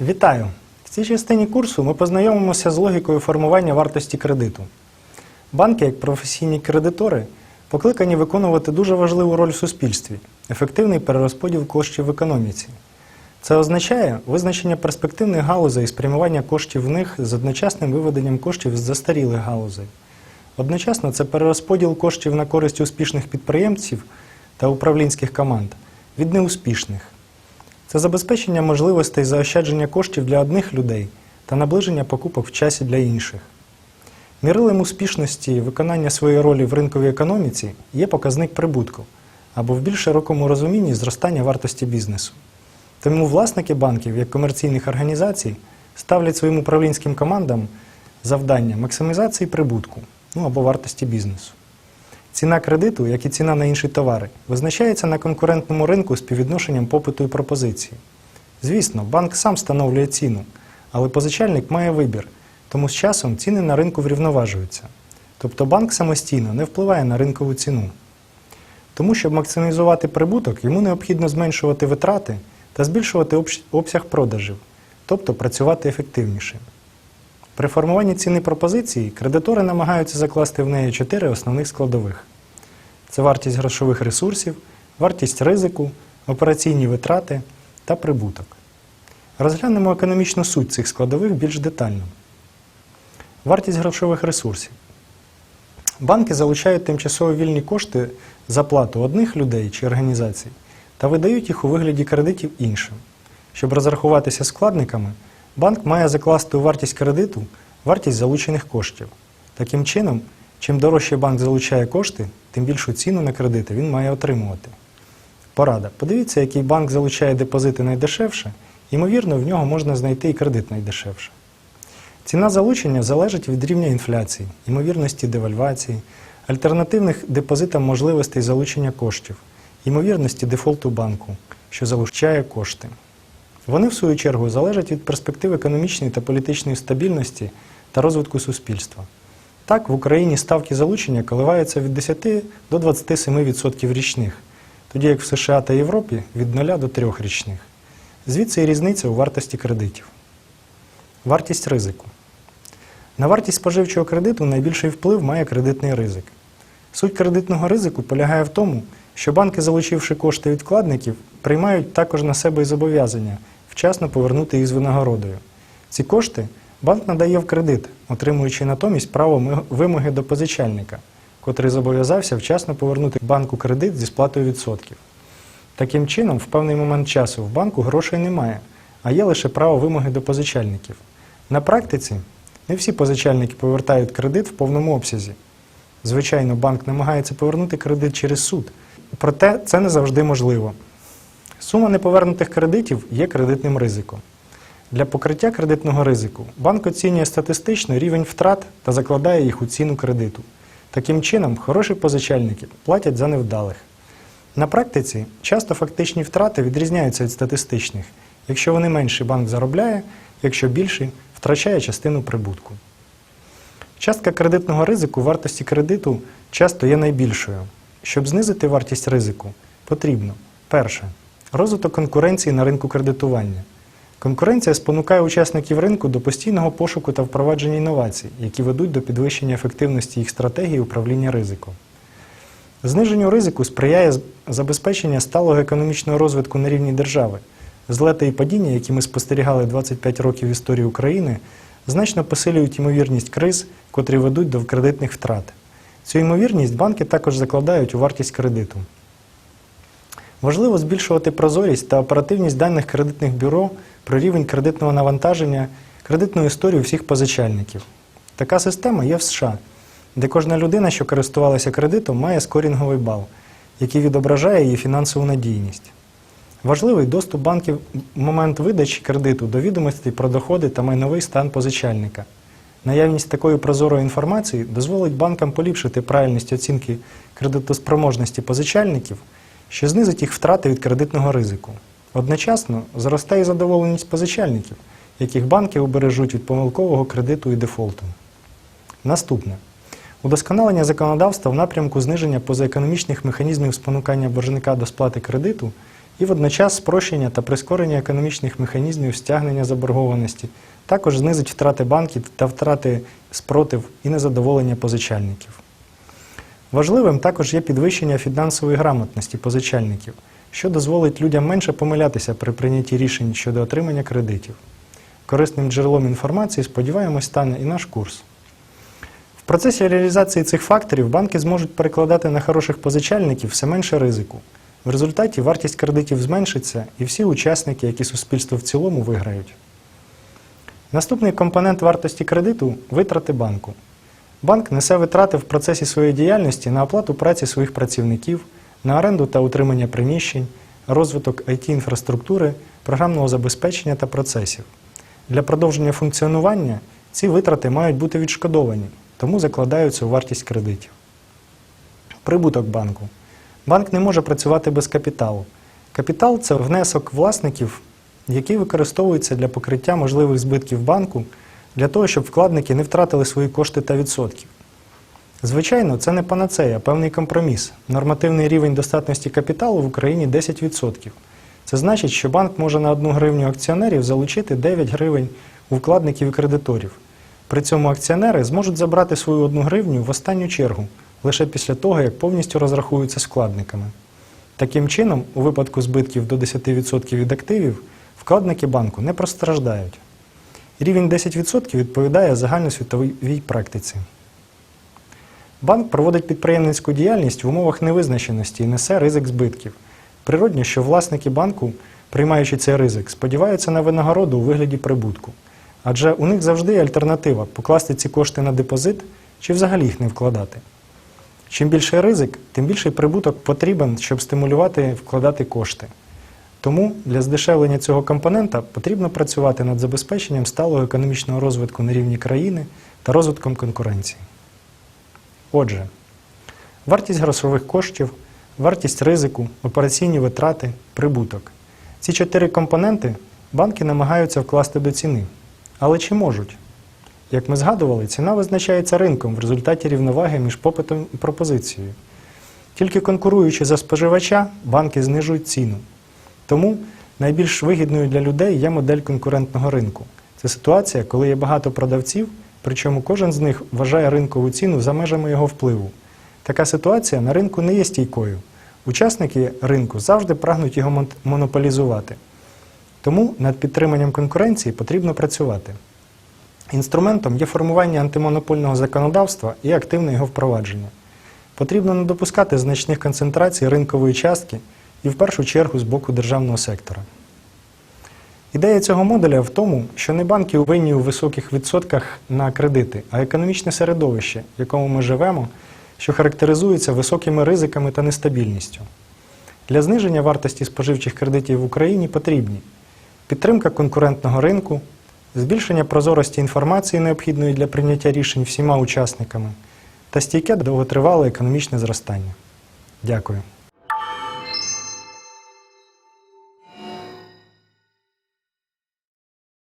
Вітаю! В цій частині курсу ми познайомимося з логікою формування вартості кредиту. Банки, як професійні кредитори, покликані виконувати дуже важливу роль в суспільстві ефективний перерозподіл коштів в економіці. Це означає визначення перспективних галузей і спрямування коштів в них з одночасним виведенням коштів з застарілих галузей. Одночасно це перерозподіл коштів на користь успішних підприємців та управлінських команд від неуспішних. Це забезпечення можливостей заощадження коштів для одних людей та наближення покупок в часі для інших. Мірилем успішності виконання своєї ролі в ринковій економіці є показник прибутку або в більш широкому розумінні зростання вартості бізнесу. Тому власники банків, як комерційних організацій, ставлять своїм управлінським командам завдання максимізації прибутку ну або вартості бізнесу. Ціна кредиту, як і ціна на інші товари, визначається на конкурентному ринку співвідношенням попиту і пропозиції. Звісно, банк сам встановлює ціну, але позичальник має вибір, тому з часом ціни на ринку врівноважуються. Тобто банк самостійно не впливає на ринкову ціну. Тому, щоб максимізувати прибуток, йому необхідно зменшувати витрати та збільшувати обсяг продажів, тобто працювати ефективніше. При формуванні ціни пропозиції кредитори намагаються закласти в неї чотири основних складових: це вартість грошових ресурсів, вартість ризику, операційні витрати та прибуток. Розглянемо економічну суть цих складових більш детально. Вартість грошових ресурсів. Банки залучають тимчасово вільні кошти за плату одних людей чи організацій та видають їх у вигляді кредитів іншим. Щоб розрахуватися з вкладниками, банк має закласти у вартість кредиту вартість залучених коштів. Таким чином, чим дорожче банк залучає кошти, тим більшу ціну на кредити він має отримувати. Порада. Подивіться, який банк залучає депозити найдешевше, ймовірно, в нього можна знайти і кредит найдешевше. Ціна залучення залежить від рівня інфляції, ймовірності девальвації, альтернативних депозитам можливостей залучення коштів, ймовірності дефолту банку, що залучає кошти. Вони, в свою чергу, залежать від перспектив економічної та політичної стабільності та розвитку суспільства. Так, в Україні ставки залучення коливаються від 10 до 27% річних, тоді як в США та Європі від 0 до 3 річних. Звідси і різниця у вартості кредитів. Вартість ризику. На вартість споживчого кредиту найбільший вплив має кредитний ризик. Суть кредитного ризику полягає в тому, що банки, залучивши кошти від вкладників, приймають також на себе і зобов'язання вчасно повернути їх з винагородою. Ці кошти банк надає в кредит, отримуючи натомість право вимоги до позичальника, котрий зобов'язався вчасно повернути банку кредит зі сплатою відсотків. Таким чином, в певний момент часу в банку грошей немає, а є лише право вимоги до позичальників. На практиці не всі позичальники повертають кредит в повному обсязі. Звичайно, банк намагається повернути кредит через суд, проте це не завжди можливо. Сума неповернутих кредитів є кредитним ризиком. Для покриття кредитного ризику банк оцінює статистично рівень втрат та закладає їх у ціну кредиту. Таким чином, хороші позичальники платять за невдалих. На практиці часто фактичні втрати відрізняються від статистичних. Якщо вони менші, банк заробляє, якщо більші, втрачає частину прибутку. Частка кредитного ризику вартості кредиту часто є найбільшою. Щоб знизити вартість ризику, потрібно перше розвиток конкуренції на ринку кредитування. Конкуренція спонукає учасників ринку до постійного пошуку та впровадження інновацій, які ведуть до підвищення ефективності їх стратегії управління ризиком. Зниженню ризику сприяє забезпечення сталого економічного розвитку на рівні держави. Злети і падіння, які ми спостерігали 25 років історії України, значно посилюють ймовірність криз, котрі ведуть до кредитних втрат. Цю ймовірність банки також закладають у вартість кредиту. Важливо збільшувати прозорість та оперативність даних кредитних бюро про рівень кредитного навантаження, кредитну історію всіх позичальників. Така система є в США, де кожна людина, що користувалася кредитом, має скорінговий бал, який відображає її фінансову надійність. Важливий доступ банків в момент видачі кредиту до відомостей про доходи та майновий стан позичальника. Наявність такої прозорої інформації дозволить банкам поліпшити правильність оцінки кредитоспроможності позичальників, що знизить їх втрати від кредитного ризику. Одночасно зростає задоволеність позичальників, яких банки убережуть від помилкового кредиту і дефолту. Наступне. Удосконалення законодавства в напрямку зниження позаекономічних механізмів спонукання боржника до сплати кредиту і водночас спрощення та прискорення економічних механізмів стягнення заборгованості, також знизить втрати банків та втрати спротив і незадоволення позичальників. Важливим також є підвищення фінансової грамотності позичальників, що дозволить людям менше помилятися при прийнятті рішень щодо отримання кредитів. Корисним джерелом інформації, сподіваємось, стане і наш курс. В процесі реалізації цих факторів банки зможуть перекладати на хороших позичальників все менше ризику. В результаті вартість кредитів зменшиться і всі учасники, як і суспільство в цілому, виграють. Наступний компонент вартості кредиту витрати банку. Банк несе витрати в процесі своєї діяльності на оплату праці своїх працівників, на оренду та утримання приміщень, розвиток IT-інфраструктури, програмного забезпечення та процесів. Для продовження функціонування ці витрати мають бути відшкодовані, тому закладаються у вартість кредитів. Прибуток банку. Банк не може працювати без капіталу. Капітал це внесок власників, який використовується для покриття можливих збитків банку для того, щоб вкладники не втратили свої кошти та відсотки. Звичайно, це не панацея, а певний компроміс. Нормативний рівень достатності капіталу в Україні 10%. Це значить, що банк може на 1 гривню акціонерів залучити 9 гривень у вкладників і кредиторів. При цьому акціонери зможуть забрати свою 1 гривню в останню чергу, лише після того, як повністю розрахуються з вкладниками. Таким чином, у випадку збитків до 10% від активів, вкладники банку не постраждають. Рівень 10% відповідає загальносвітовій практиці. Банк проводить підприємницьку діяльність в умовах невизначеності і несе ризик збитків. Природньо, що власники банку, приймаючи цей ризик, сподіваються на винагороду у вигляді прибутку. Адже у них завжди є альтернатива покласти ці кошти на депозит чи взагалі їх не вкладати. Чим більший ризик, тим більший прибуток потрібен, щоб стимулювати вкладати кошти. Тому для здешевлення цього компонента потрібно працювати над забезпеченням сталого економічного розвитку на рівні країни та розвитком конкуренції. Отже, вартість грошових коштів, вартість ризику, операційні витрати, прибуток. Ці чотири компоненти банки намагаються вкласти до ціни. Але чи можуть? Як ми згадували, ціна визначається ринком в результаті рівноваги між попитом і пропозицією. Тільки конкуруючи за споживача, банки знижують ціну. Тому найбільш вигідною для людей є модель конкурентного ринку. Це ситуація, коли є багато продавців, причому кожен з них вважає ринкову ціну за межами його впливу. Така ситуація на ринку не є стійкою. Учасники ринку завжди прагнуть його монополізувати. Тому над підтриманням конкуренції потрібно працювати. Інструментом є формування антимонопольного законодавства і активне його впровадження. Потрібно не допускати значних концентрацій ринкової частки і в першу чергу з боку державного сектора. Ідея цього моделя в тому, що не банки винні у високих відсотках на кредити, а економічне середовище, в якому ми живемо, що характеризується високими ризиками та нестабільністю. Для зниження вартості споживчих кредитів в Україні потрібні підтримка конкурентного ринку, збільшення прозорості інформації, необхідної для прийняття рішень всіма учасниками, та стійке довготривале економічне зростання. Дякую.